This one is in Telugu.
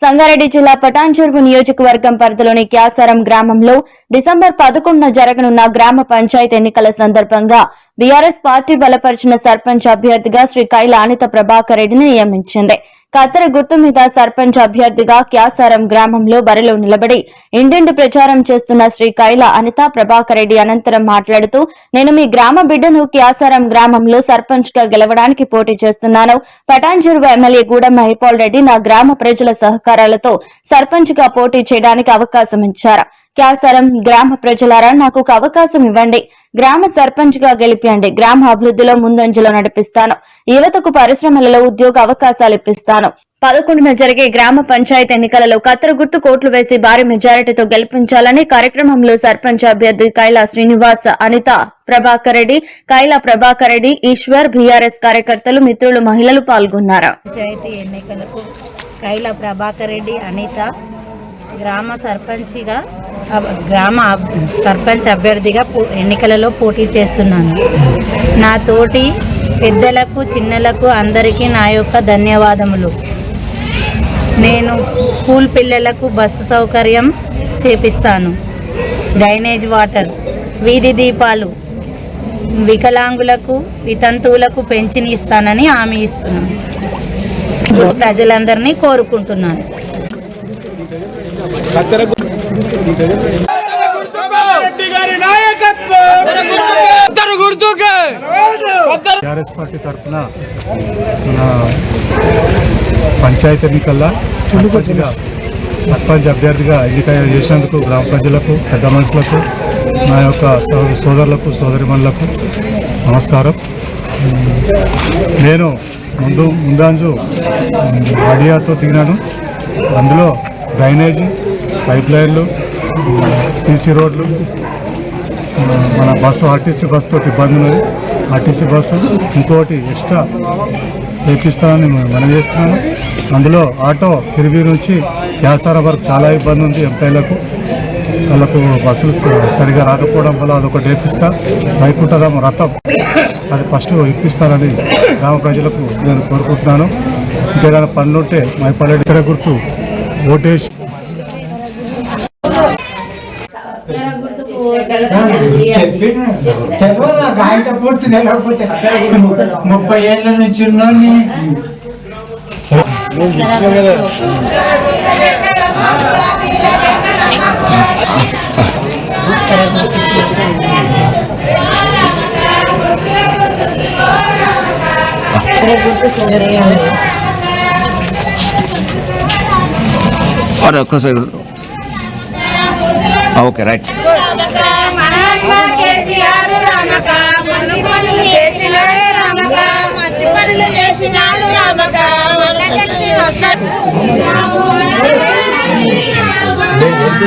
సంగారెడ్డి జిల్లా పటాన్చెరువు నియోజకవర్గం పరిధిలోని క్యాసారం గ్రామంలో డిసెంబర్ పదకొండున జరగనున్న గ్రామ పంచాయతీ ఎన్నికల సందర్భంగా బీఆర్ఎస్ పార్టీ బలపరిచిన సర్పంచ్ అభ్యర్థిగా శ్రీ కైల అనిత ప్రభాకర్ రెడ్డిని నియమించింది. కత్తెర గుర్తు మీద సర్పంచ్ అభ్యర్థిగా క్యాసారం గ్రామంలో బరిలో నిలబడి ఇంటింటి ప్రచారం చేస్తున్న శ్రీ కైల అనిత ప్రభాకర్ రెడ్డి అనంతరం మాట్లాడుతూ నేను మీ గ్రామ బిడ్డను క్యాసారం గ్రామంలో సర్పంచ్గా గెలవడానికి పోటీ చేస్తున్నాను. పటాన్చెరువు ఎమ్మెల్యే గూడెం మహిపాల్ రెడ్డి నా గ్రామ ప్రజల సహకారాలతో సర్పంచ్గా పోటీ చేయడానికి అవకాశం ఇచ్చారు. క్యాసరం గ్రామ ప్రజలారా నాకు ఒక అవకాశం ఇవ్వండి. గ్రామ సర్పంచ్గా గెలిపియండి. గ్రామ అభివృద్ధిలో ముందంజలో నడిపిస్తాను. యువతకు పరిశ్రమలలో ఉద్యోగ అవకాశాలు ఇప్పిస్తాను. పదకొండున జరిగే గ్రామ పంచాయతీ ఎన్నికలలో కత్తెర గుర్తు కోట్లు వేసి భారీ మెజారిటీతో గెలిపించాలని కార్యక్రమంలో సర్పంచ్ అభ్యర్థి కైలా శ్రీనివాస్ అనిత ప్రభాకర్ రెడ్డి కైలా ప్రభాకర్ రెడ్డి ఈశ్వర్ బీఆర్ఎస్ కార్యకర్తలు మిత్రులు మహిళలు పాల్గొన్నారు. పంచాయతీ ఎన్నికలకు కైలా ప్రభాకర్ రెడ్డి అనిత గ్రామ సర్పంచిగా గ్రామ సర్పంచ్ అభ్యర్థిగా పో- ఎన్నికలలో పోటీ చేస్తున్నాను. నా తోటి పెద్దలకు చిన్నలకు అందరికీ నా యొక్క ధన్యవాదములు. నేను స్కూల్ పిల్లలకు బస్సు సౌకర్యం చేపిస్తాను. డ్రైనేజ్ వాటర్ వీధి దీపాలు వికలాంగులకు వితంతువులకు పెంచిని ఇస్తానని హామీ ఇస్తున్నాను. ప్రజలందరినీ కోరుకుంటున్నాను. కత్తెర టీఆర్ఎస్ పార్టీ తరఫున మన పంచాయతీ ఎన్నికల్లో సర్పంచ్గా సర్పంచ్ అభ్యర్థిగా ఎన్నిక చేసినందుకు గ్రామ ప్రజలకు పెద్ద మనుషులకు నా యొక్క సోదరులకు సోదరిమణులకు నమస్కారం. నేను ముందు ముందంజు అడియాతో దిగినాను అందులో డ్రైనేజీ పైప్ లైన్లు సీసీ రోడ్లు మన బస్సు ఆర్టీసీ బస్సు తోటి ఇబ్బంది ఉన్నది. ఆర్టీసీ బస్సు ఇంకోటి ఎక్స్ట్రా వేపిస్తానని మనం చేస్తున్నాను అందులో ఆటో తిరిగి నుంచి వ్యాస్తార వరకు చాలా ఇబ్బంది ఉంది ఎంపీలకు వాళ్ళకు బస్సులు సరిగా రాకపోవడం వల్ల అదొకటి వేపిస్తా వైకుంఠధామ రథం అది ఫస్ట్ ఇప్పిస్తానని గ్రామ ప్రజలకు నేను కోరుకుంటున్నాను. ఇంకేదైనా పనులుంటే మైపాలెడ్డి ఇక్కడ గుర్తు. ఓటేసి పూర్తి లేకపోతే ముప్పై ఏళ్ళ నుంచి ఉన్నోని और ఒక్క సైడ్ ఓకే రైట్.